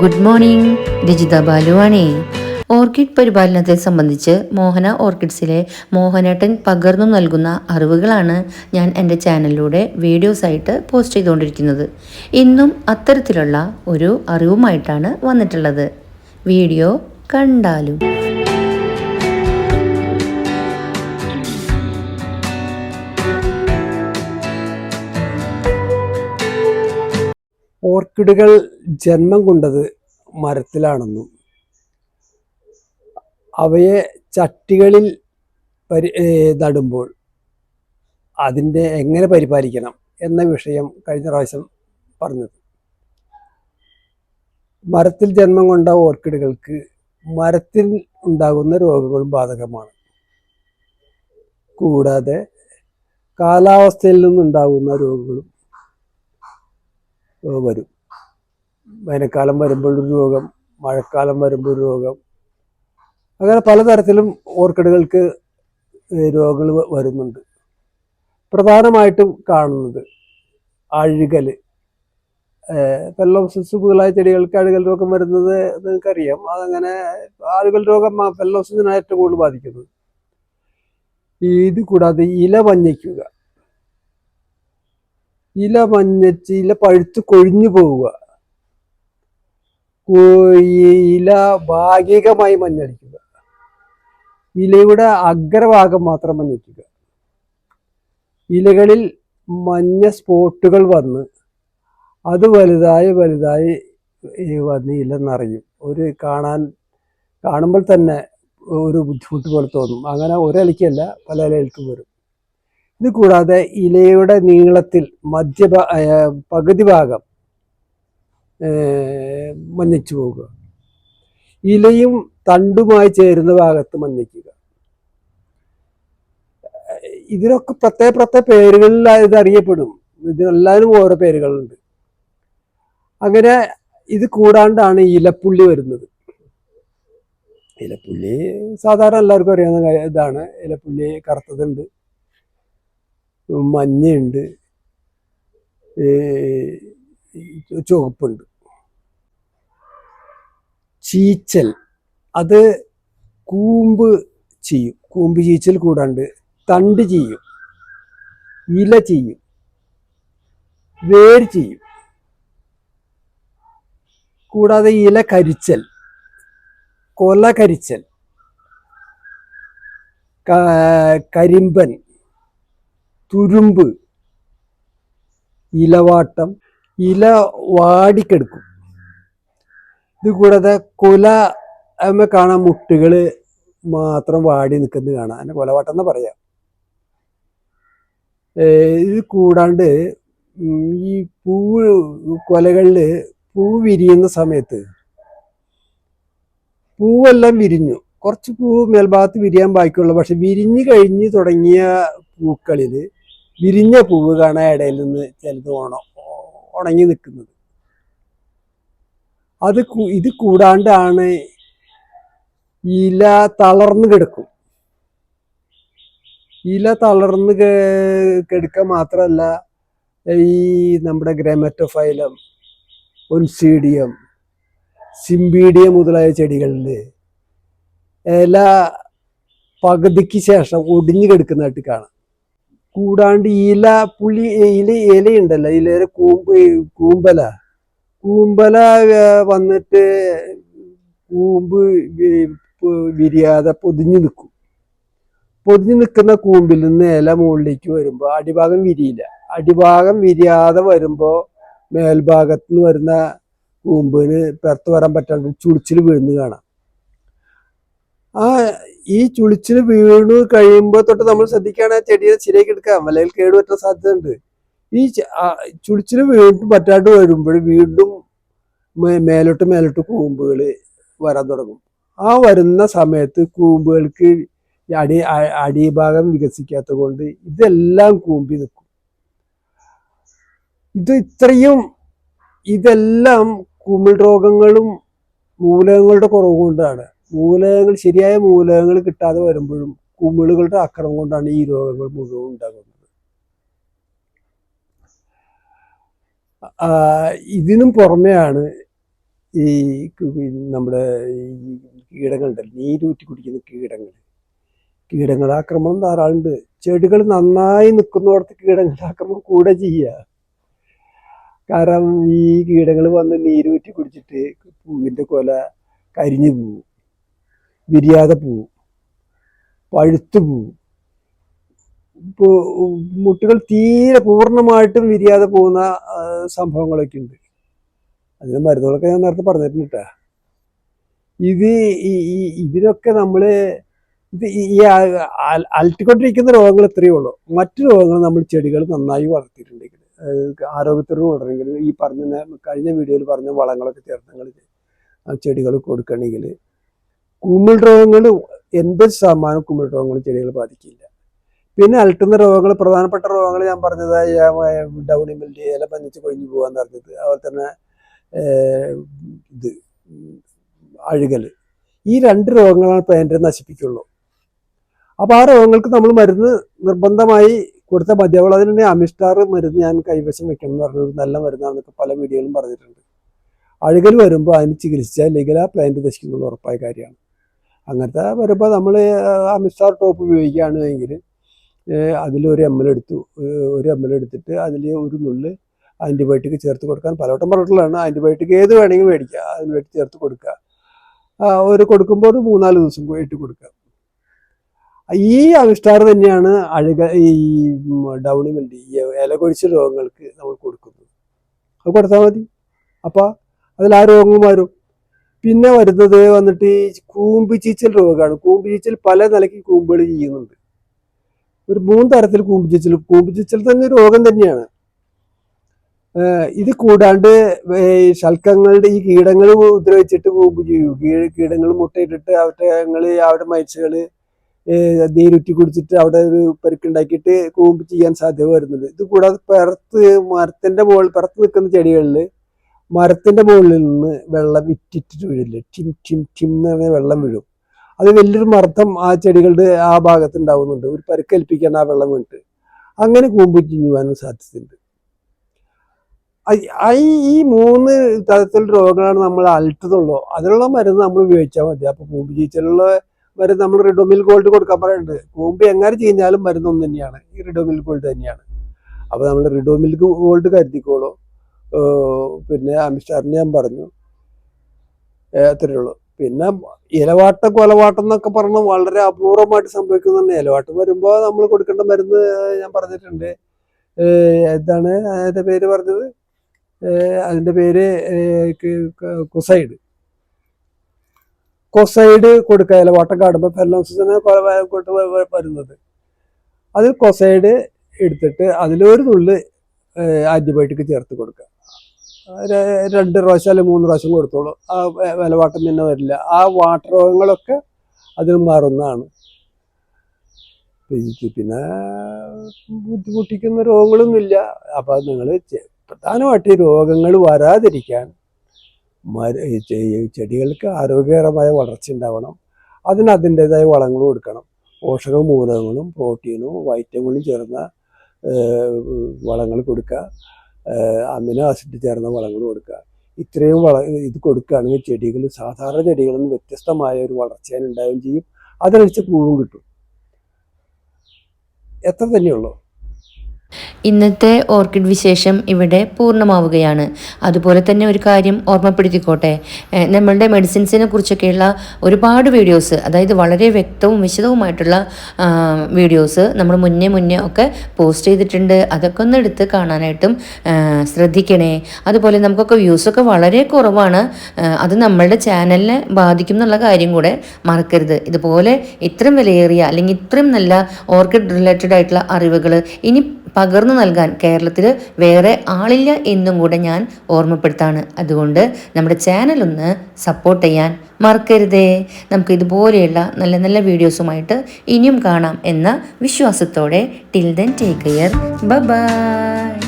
Good morning Rajitha ബാലുവാണേ orchid പരിപാലനത്തെ സംബന്ധിച്ച് മോഹന ഓർക്കിഡ്സിലെ മോഹനേട്ടൻ പകർന്നു നൽകുന്ന അറിവുകളാണ് ഞാൻ എന്റെ ചാനലിലൂടെ വീഡിയോസായിട്ട് പോസ്റ്റ് ചെയ്തുകൊണ്ടിരിക്കുന്നത്. ഇന്നും അത്തരത്തിലുള്ള ഒരു അറിവുമായിട്ടാണ് വന്നിട്ടുള്ളത്. വീഡിയോ കണ്ടാലും ഓർക്കിഡുകൾ ജന്മം കൊണ്ടത് മരത്തിലാണെന്നും അവയെ ചട്ടികളിൽ പരി നടുമ്പോൾ അതിന്റെ എങ്ങനെ പരിപാലിക്കണം എന്ന വിഷയം കഴിഞ്ഞ പ്രാവശ്യം പറഞ്ഞത്. മരത്തിൽ ജന്മം കൊണ്ട ഓർക്കിഡുകൾക്ക് മരത്തിൽ ഉണ്ടാകുന്ന രോഗങ്ങളും ബാധകമാണ്. കൂടാതെ കാലാവസ്ഥയിൽ നിന്നുണ്ടാകുന്ന രോഗങ്ങളും വരും. വേനൽക്കാലം വരുമ്പോൾ ഒരു രോഗം മഴക്കാലം വരുമ്പോൾ ഒരു രോഗം. അങ്ങനെ പലതരത്തിലും ഓർക്കിഡുകൾക്ക് രോഗങ്ങൾ വരുന്നുണ്ട്. പ്രധാനമായിട്ടും കാണുന്നത് അഴുകൽ ഫെല്ലോസിസ് മുതലായ ചെടികൾക്ക് അഴുകൽ രോഗം വരുന്നത് നിങ്ങൾക്കറിയാം. അതങ്ങനെ അഴുകൽ രോഗം ഫെല്ലോസിനാണ് ഏറ്റവും കൂടുതൽ ബാധിക്കുന്നത്. ഇത് കൂടാതെ ഇല മഞ്ഞയ്ക്കുക ഇല മഞ്ഞച്ച് ഇല പഴുത്ത് കൊഴിഞ്ഞു പോവുക. ഇല ഭാഗികമായി മഞ്ഞടിക്കുക ഇലയുടെ അഗ്രഭാഗം മാത്രം മഞ്ഞിക്കുക. ഇലകളിൽ മഞ്ഞ സ്പോട്ടുകൾ വന്ന് അത് വലുതായി വലുതായി വന്ന് ഇല നിറയും. ഒരു കാണാൻ കാണുമ്പോൾ തന്നെ ഒരു ബുദ്ധിമുട്ട് പോലെ തോന്നും. അങ്ങനെ ഒരലിക്കല്ല പല ഇലകൾക്കും വരും. ഇത് കൂടാതെ ഇലയുടെ നീളത്തിൽ മധ്യ പകുതി ഭാഗം മഞ്ഞിച്ചു പോവുക. ഇലയും തണ്ടുമായി ചേരുന്ന ഭാഗത്ത് മഞ്ഞിക്കുക ഇതിനൊക്കെ പ്രത്യേക പ്രത്യേക പേരുകളിൽ ഇത് അറിയപ്പെടും. ഇതിനെല്ലാവരും ഓരോ പേരുകളുണ്ട്. അങ്ങനെ ഇത് കൂടാണ്ടാണ് ഇലപ്പുള്ളി വരുന്നത്. ഇലപ്പുള്ളി സാധാരണ എല്ലാവർക്കും അറിയാവുന്ന ഇതാണ്. ഇലപ്പുള്ളി കറുത്തതുണ്ട്. മഞ്ഞയുണ്ട്. ചുവപ്പുണ്ട്. ചീച്ചൽ. അത് കൂമ്പ് ചെയ്യും. കൂമ്പ് ചീച്ചൽ കൂടാണ്ട് തണ്ട് ചെയ്യും. ഇല ചെയ്യും. വേര് ചെയ്യും. കൂടാതെ ഇല കരിച്ചൽ. കൊല കരിച്ചൽ. കരിമ്പൻ. തുരുമ്പ്. ഇലവാട്ടം. ഇല വാടിക്കെടുക്കും. ഇത് കൂടാതെ കൊല അമ്മ കാണാൻ മുട്ടുകൾ മാത്രം വാടി നിൽക്കുന്നത് കാണാം. അതിന് കൊലവാട്ടം എന്ന് പറയാം. ഇത് കൂടാണ്ട് ഈ പൂ കൊലകളിൽ പൂ വിരിയുന്ന സമയത്ത് പൂവെല്ലാം വിരിഞ്ഞു. കുറച്ച് പൂ മേൽഭാഗത്ത് വിരിയാൻ ബാക്കിയുള്ളൂ. പക്ഷെ വിരിഞ്ഞു കഴിഞ്ഞ് തുടങ്ങിയ പൂക്കളിൽ വിരിഞ്ഞ പൂവ് കാണാൻ ഇടയിൽ നിന്ന് ചിലത് ഉണ ഉണങ്ങി നിൽക്കുന്നത്. അത് ഇത് കൂടാണ്ടാണ് ഇല തളർന്നു കിടക്കും. ഇല തളർന്ന് കിടക്കുക മാത്രമല്ല ഈ നമ്മുടെ ഗ്രമറ്റോഫൈലം ഒൻസീഡിയം സിംബീഡിയം മുതലായ ചെടികളിൽ ഇല പകുതിക്ക് ശേഷം ഒടിഞ്ഞു കിടക്കുന്നതായിട്ട് കാണാം. കൂടാണ്ട് ഇല പുളി ഇല ഇല ഇലയുണ്ടല്ലോ. ഇലയുടെ കൂമ്പ് കൂമ്പല. കൂമ്പല വന്നിട്ട് കൂമ്പ് വിരിയാതെ പൊതിഞ്ഞു നിൽക്കും. പൊതിഞ്ഞു നിൽക്കുന്ന കൂമ്പിൽ നിന്ന് ഇല മുകളിലേക്ക് വരുമ്പോൾ അടിഭാഗം വിരിയില്ല. അടിഭാഗം വിരിയാതെ വരുമ്പോൾ മേൽഭാഗത്ത് നിന്ന് വരുന്ന കൂമ്പിന് പുറത്ത് വരാൻ പറ്റാണ്ട് ചുളിച്ചിൽ വീഴുന്നു കാണാം. ആ ഈ ചുളിച്ചിൽ വീണു കഴിയുമ്പോൾ തൊട്ട് നമ്മൾ ശ്രദ്ധിക്കുകയാണെങ്കിൽ ചെടിയെ ശരിയാക്കി എടുക്കാം. അല്ലെങ്കിൽ കേടുപറ്റാൻ സാധ്യതയുണ്ട്. ഈ ആ ചുളിച്ചിൽ വീണ്ടും പറ്റാണ്ട് വരുമ്പോൾ വീണ്ടും മേലോട്ട് മേലോട്ട് കൂമ്പുകൾ വരാൻ തുടങ്ങും. ആ വരുന്ന സമയത്ത് കൂമ്പുകൾക്ക് അടി അടിഭാഗം വികസിക്കാത്തത് കൊണ്ട് ഇതെല്ലാം കൂമ്പി നിൽക്കും. ഇത് ഇത്രയും ഇതെല്ലാം കുമിൾ രോഗങ്ങളും മൂലകങ്ങളുടെ കുറവ് കൊണ്ടാണ് മൂലകങ്ങൾ ശരിയായ മൂലകങ്ങൾ കിട്ടാതെ വരുമ്പോഴും കുമിളുകളുടെ ആക്രമം കൊണ്ടാണ് ഈ രോഗങ്ങൾ മുഴുവൻ ഉണ്ടാകുന്നത്. ഇതിനും പുറമെയാണ് ഈ നമ്മുടെ ഈ കീടങ്ങളുണ്ടല്ലോ നീരൂറ്റി കുടിക്കുന്ന കീടങ്ങൾ. കീടങ്ങളാക്രമണം ധാരാളമുണ്ട് ചെടികൾ നന്നായി നിൽക്കുന്നിടത്ത് ആക്രമണം കൂടെ ചെയ്യുക. കാരണം ഈ കീടങ്ങൾ വന്ന് നീരൂറ്റി കുടിച്ചിട്ട് പൂവിന്റെ കൊല കരിഞ്ഞു പോവും. വിരിയാതെ പോവും. പഴുത്തു പോവും. ഇപ്പോൾ മുട്ടുകൾ തീരെ പൂർണമായിട്ടും വിരിയാതെ പോകുന്ന സംഭവങ്ങളൊക്കെ ഉണ്ട്. അതിന് മരുന്നുകളൊക്കെ ഞാൻ നേരത്തെ പറഞ്ഞിട്ടുണ്ട് ഇത് ഈ ഇതിനൊക്കെ നമ്മൾ ഇത് ഈ- അലട്ടിക്കൊണ്ടിരിക്കുന്ന രോഗങ്ങൾ ഇത്രയേ ഉള്ളൂ. മറ്റു രോഗങ്ങൾ നമ്മൾ ചെടികൾ നന്നായി വളർത്തിയിട്ടുണ്ടെങ്കിൽ ആരോഗ്യത്തോട് വളരണമെങ്കിൽ ഈ പറഞ്ഞ കഴിഞ്ഞ വീഡിയോയിൽ പറഞ്ഞ വളങ്ങളൊക്കെ ചേർത്ത് ചെടികൾ കൊടുക്കണമെങ്കിൽ കുമിൾ രോഗങ്ങൾ എൺപത് ശതമാനം കുമിൾ രോഗങ്ങൾ ചെടികൾ ബാധിക്കില്ല. പിന്നെ അലട്ടുന്ന രോഗങ്ങൾ പ്രധാനപ്പെട്ട രോഗങ്ങൾ ഞാൻ പറഞ്ഞതായി ഡൗണി മിൽഡി ഇല പഞ്ഞിച്ച് കൊഴിഞ്ഞു പോകാന്ന് പറഞ്ഞത് അതുപോലെ തന്നെ ഇത് അഴുകൽ. ഈ രണ്ട് രോഗങ്ങളാണ് പ്ലാന്റ് നശിപ്പിക്കുള്ളൂ. അപ്പോൾ ആ രോഗങ്ങൾക്ക് നമ്മൾ മരുന്ന് നിർബന്ധമായി കൊടുത്ത മതിയാവുള്ളൂ അതിനുണ്ടെ അമിസ്റ്റാർ മരുന്ന് ഞാൻ കൈവശം വെക്കണം എന്ന് പറഞ്ഞൊരു നല്ല മരുന്നാണെന്നൊക്കെ പല വീഡിയോയിലും പറഞ്ഞിട്ടുണ്ട്. അഴുകൽ വരുമ്പോൾ അതിന് ചികിത്സിച്ചാൽ ഇല്ലെങ്കിൽ ആ പ്ലാന്റ് നശിക്കുന്നത് ഉറപ്പായ കാര്യമാണ്. അങ്ങനത്തെ വരുമ്പോൾ നമ്മൾ അമിസ്റ്റാർ ടോപ്പ് ഉപയോഗിക്കുകയാണെങ്കിൽ അതിലൊരു എം എൽ എടുത്തു. ഒരു എം എൽ എടുത്തിട്ട് അതിൽ ഒരു നുള്ള് ആന്റിബയോട്ടിക് ചേർത്ത് കൊടുക്കാൻ പലവട്ടം പറഞ്ഞിട്ടുള്ളതാണ്. ആന്റിബയോട്ടിക് ഏത് വേണമെങ്കിലും മേടിക്കുക അതിന് വേണ്ടി ചേർത്ത് കൊടുക്കുക. ഒരു കൊടുക്കുമ്പോൾ ഒരു മൂന്നാൽ ദിവസം പോയിട്ട് കൊടുക്കുക. ഈ അവിഷ്ടാർ തന്നെയാണ് അഴുക ഈ ഡൗണി മെൽഡി ഈ ഇല കൊഴിച്ച രോഗങ്ങൾക്ക് നമ്മൾ കൊടുക്കുന്നത്. അത് കൊടുത്താൽ മതി. അപ്പോൾ അതിൽ ആ രോഗങ്ങൾ വരും. പിന്നെ വരുന്നത് വന്നിട്ട് ഈ കൂമ്പ് ചീച്ചൽ രോഗമാണ് കൂമ്പ് ചീച്ചൽ പല നിലയ്ക്ക് കൂമ്പുകൾ ചെയ്യുന്നുണ്ട്. ഒരു മൂന്ന് തരത്തിൽ കൂമ്പ് ചീച്ചൽ. കൂമ്പ് ചീച്ചൽ തന്നെ രോഗം തന്നെയാണ്. ഇത് കൂടാണ്ട് ശൽക്കങ്ങളുടെ ഈ കീടങ്ങൾ ഉപദ്രവിച്ചിട്ട് കൂമ്പ് ചെയ്യും. കീടങ്ങൾ മുട്ടയിട്ടിട്ട് അവരുടെ അവരുടെ മരിച്ചുകൾ നീരുറ്റി കുടിച്ചിട്ട് അവിടെ ഒരു പരുക്കുണ്ടാക്കിയിട്ട് കൂമ്പ് ചെയ്യാൻ സാധ്യത വരുന്നുണ്ട്. ഇത് കൂടാതെ പിറത്ത് മരത്തിന്റെ മുകളിൽ പിറത്ത് നിൽക്കുന്ന ചെടികളിൽ മരത്തിന്റെ മുകളിൽ നിന്ന് വെള്ളം വിറ്റിട്ട് വീഴില്ലേ? ടിം ടിം ടിം എന്ന് പറഞ്ഞ വെള്ളം വീഴും. അത് വലിയൊരു മർദ്ദം ആ ചെടികളുടെ ആ ഭാഗത്ത് ഉണ്ടാവുന്നുണ്ട്. ഒരു പരുക്കേൽപ്പിക്കാൻ ആ വെള്ളം വീണിട്ട്. അങ്ങനെ കൂമ്പ് പോകാനും സാധ്യതയുണ്ട്. ഈ മൂന്ന് തരത്തിലുള്ള രോഗങ്ങളാണ് നമ്മൾ അലട്ടുന്നുള്ളൂ. അതിനുള്ള മരുന്ന് നമ്മൾ ഉപയോഗിച്ചാൽ മതി. അപ്പോൾ കൂമ്പ് ചീച്ചലുള്ള മരുന്ന് നമ്മൾ റിഡോമിൽ ഗോൾഡ് കൊടുക്കാൻ പറയുന്നുണ്ട്. കൂമ്പ് എങ്ങനെ ചെയ്യുന്നാലും മരുന്ന് ഒന്ന് തന്നെയാണ് ഈ റിഡോമിൽ ഗോൾഡ് തന്നെയാണ്. അപ്പോൾ നമ്മൾ റിഡോമിൽ ഗോൾഡ് കരുതിക്കോളൂ. പിന്നെ അമിസ്റ്റാറിന് ഞാൻ പറഞ്ഞു. അത്രയേ പിന്നെ ഇലവാട്ട കൊലവാട്ടം എന്നൊക്കെ വളരെ അപൂർവമായിട്ട് സംഭവിക്കുന്നുണ്ട് ഇലവാട്ട് വരുമ്പോൾ നമ്മൾ കൊടുക്കേണ്ട മരുന്ന് ഞാൻ പറഞ്ഞിട്ടുണ്ട്. എന്താണ് അതിന്റെ പേര് പറഞ്ഞത്? അതിന്റെ പേര് കുസൈഡ്. കൊസൈഡ് കൊടുക്കുക. ഇലവാട്ടം കാടുമ്പോൾ ഫെലോസിനെ കൊണ്ട് വരുന്നത്. അതിൽ കൊസൈഡ് എടുത്തിട്ട് അതിലൊരു നുള്ള് ആന്റിബയോട്ടിക് ചേർത്ത് കൊടുക്കുക. രണ്ട് പ്രാവശ്യം അല്ലെങ്കിൽ മൂന്ന് പ്രാവശ്യം കൊടുത്തോളൂ. ആ വിലവാട്ടം പിന്നെ വരില്ല. ആ വാട്ടർ രോഗങ്ങളൊക്കെ അതിൽ മാറുന്നതാണ്. പിന്നെ ബുദ്ധിമുട്ടിക്കുന്ന രോഗങ്ങളൊന്നുമില്ല. അപ്പം നിങ്ങൾ പ്രധാനമായിട്ട് ഈ രോഗങ്ങൾ വരാതിരിക്കാൻ മര ചെടികൾക്ക് ആരോഗ്യകരമായ വളർച്ച ഉണ്ടാവണം. അതിന് അതിന്റെതായ വളങ്ങൾ കൊടുക്കണം. പോഷക മൂലകങ്ങളും പ്രോട്ടീനും വൈറ്റമിനും ചേർന്ന വളങ്ങൾ കൊടുക്കുക. അമിനോ ആസിഡ് ചേർന്ന വളങ്ങൾ കൊടുക്കുക. ഇത്രയും വള ഇത് കൊടുക്കുകയാണെങ്കിൽ ചെടികൾ സാധാരണ ചെടികളിൽ നിന്ന് വ്യത്യസ്തമായ ഒരു വളർച്ചയാണ് ഉണ്ടാവുകയും ചെയ്യും. അതനുസരിച്ച് പൂവും കിട്ടും. എത്ര തന്നെയുള്ളൂ? ഇന്നത്തെ ഓർക്കിഡ് വിശേഷം ഇവിടെ പൂർണമാവുകയാണ്. അതുപോലെ തന്നെ ഒരു കാര്യം ഓർമ്മപ്പെടുത്തിക്കോട്ടെ. നമ്മളുടെ മെഡിസിൻസിനെ കുറിച്ചൊക്കെയുള്ള ഒരുപാട് വീഡിയോസ് അതായത് വളരെ വ്യക്തവും വിശദവുമായിട്ടുള്ള വീഡിയോസ് നമ്മൾ മുന്നേ മുന്നേ ഒക്കെ പോസ്റ്റ് ചെയ്തിട്ടുണ്ട്. അതൊക്കെ ഒന്ന് എടുത്ത് കാണാനായിട്ടും ശ്രദ്ധിക്കണേ. അതുപോലെ നമുക്കൊക്കെ വ്യൂസൊക്കെ വളരെ കുറവാണ്. അത് നമ്മളുടെ ചാനലിനെ ബാധിക്കും എന്നുള്ള കാര്യം കൂടെ മറക്കരുത്. ഇതുപോലെ ഇത്രയും വിലയേറിയ അല്ലെങ്കിൽ ഇത്രയും നല്ല ഓർക്കിഡ് റിലേറ്റഡ് ആയിട്ടുള്ള അറിവുകൾ ഇനി പകർന്നു നൽകാൻ കേരളത്തിൽ വേറെ ആളില്ല എന്നും കൂടെ ഞാൻ ഓർമ്മപ്പെടുത്താണ്. അതുകൊണ്ട് നമ്മുടെ ചാനൽ ഒന്ന് സപ്പോർട്ട് ചെയ്യാൻ മറക്കരുതേ. നമുക്ക് ഇതുപോലെയുള്ള നല്ല നല്ല വീഡിയോസുമായിട്ട് ഇനിയും കാണാം എന്ന വിശ്വാസത്തോടെ. Till then take care bye